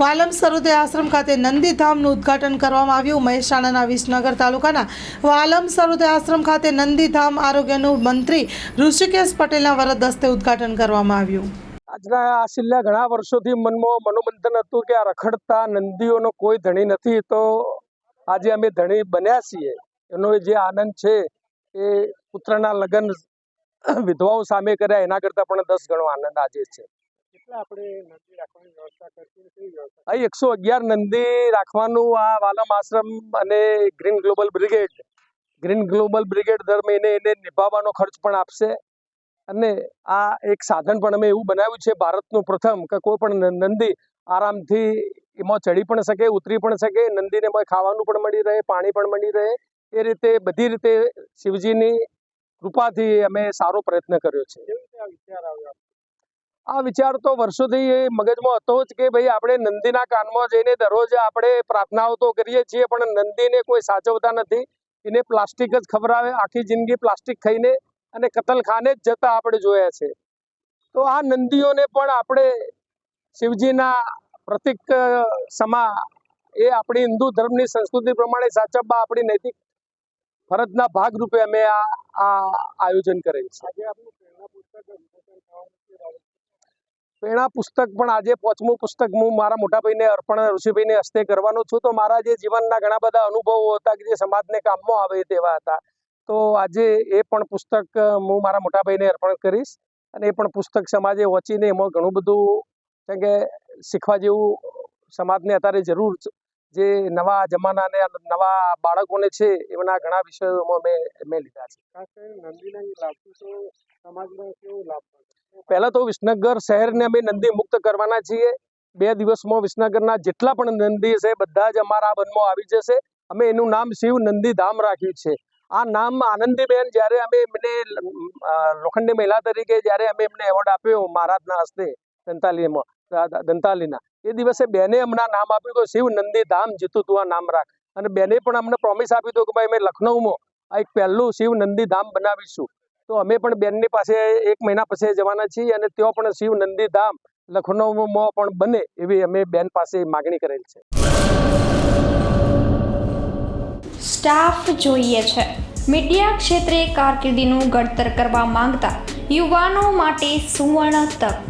વાલમ સરોદય આશ્રમ ખાતે નંદીધામનું ઉદ્ઘાટન કરવામાં આવ્યું. મહેસાણાના વિસનગર તાલુકાના વાલમ સરોદય આશ્રમ ખાતે નંદીધામ આરોગ્યનું મંત્રી ઋષિકેશ પટેલના વરદ હસ્તે ઉદ્ઘાટન કરવામાં આવ્યું. આજના આ છેલ્લા ઘણા વર્ષોથી મનમાં મનોમંથન હતું કે આ રખડતા નંદીઓનો કોઈ ધણી નથી. તો આજે અમે ધણી બન્યા છીએ. એનો જે આનંદ છે એ પુત્રના લગ્ન વિધવાઓ સામે કર્યા. એના કરતાં પણ દસ ગણો આનંદ આજે છે. અહીં એકસો અગિયાર નંદી રાખવાનું આ વાલમ આશ્રમ અને green global brigade. Green global brigade દર મહિને એને નિભાવવાનો ખર્ચ પણ આપશે. અને આ એક સાધન પણ અમે એવું બનાવ્યું છે ભારતનું પ્રથમ કે કોઈ પણ નંદી આરામથી એમાં ચડી પણ શકે ઉતરી પણ શકે નંદીને એમાં ખાવાનું પણ મળી રહે પાણી પણ મળી રહે. એ રીતે બધી રીતે શિવજીની કૃપાથી અમે સારો પ્રયત્ન કર્યો છે. આ વિચાર તો વર્ષોથી એ મગજમાં હતો જ કે ભાઈ આપણે નંદીના કાનમાં જઈને દરરોજ આપણે પ્રાર્થનાઓ તો કરીએ છીએ, પણ નંદીને કોઈ સાચવતા નથી. એને પ્લાસ્ટિક જ ખવડાવે આખી જિંદગી પ્લાસ્ટિક ખાઈને અને કતલખાને જ જતા આપણે જોયા છે. તો આ નંદીઓને પણ આપણે શિવજીના પ્રતિક સમા એ આપણી હિન્દુ ધર્મની સંસ્કૃતિ પ્રમાણે સાચવવા આપણી નૈતિક ફરજના ભાગરૂપે અમે આ આયોજન કરેલ છે. પ્રેરણા પુસ્તક પણ આજે પાંચમું પુસ્તક હું મારા મોટા ભાઈને અર્પણ, ઋષિભાઈને હસ્તે કરવાનો છું. તો મારા જે જીવનના ઘણા બધા અનુભવો હતા કે જે સમાજને કામમાં આવે તેવા હતા. તો આજે એ પણ પુસ્તક હું મારા મોટા ભાઈને અર્પણ કરીશ. અને એ પણ પુસ્તક સમાજે વાંચીને એમાં ઘણું બધું કે શીખવા જેવું સમાજને અત્યારે જરૂર. જે નવા જમાનાને નવા બાળકોને છે એમના ઘણા વિષયોમાં મેં મેં લીધા છે. પહેલા તો વિસનગર શહેરને અમે નંદી મુક્ત કરવાના છીએ. બે દિવસમાં વિસનગરના જેટલા પણ નંદી છે બધા જ અમારા વનમાં આવી જશે. અમે એનું નામ શિવ નંદી ધામ રાખ્યું છે. આ નામ આનંદીબેન જ્યારે અમે એમને લોખંડી મહિલા તરીકે જ્યારે અમે એમને એવોર્ડ આપ્યો મહારાજના હસ્તે દંતાલીમાં દા- દંતાલીના. એ દિવસે બેને હમણાં નામ આપ્યું હતું શિવ નંદી ધામ જીતું તું આ નામ રાખ. અને બેને પણ અમને પ્રોમિસ આપ્યું હતું કે ભાઈ અમે લખનઉમાં આ એક પહેલું શિવ નંદી ધામ બનાવીશું. તો અમે પણ બેનની પાસે એક મહિના પછી જવાના છીએ અને ત્યાં પણ શિવ નંદી ધામ લખનઉમાં પણ બને એવી અમે બેન પાસે માગણી કરેલ છે. સ્ટાફ જોઈએ છે. મીડિયા ક્ષેત્રે કારકિર્દીનું ઘડતર કરવા માંગતા યુવાનો માટે સુવર્ણ તક.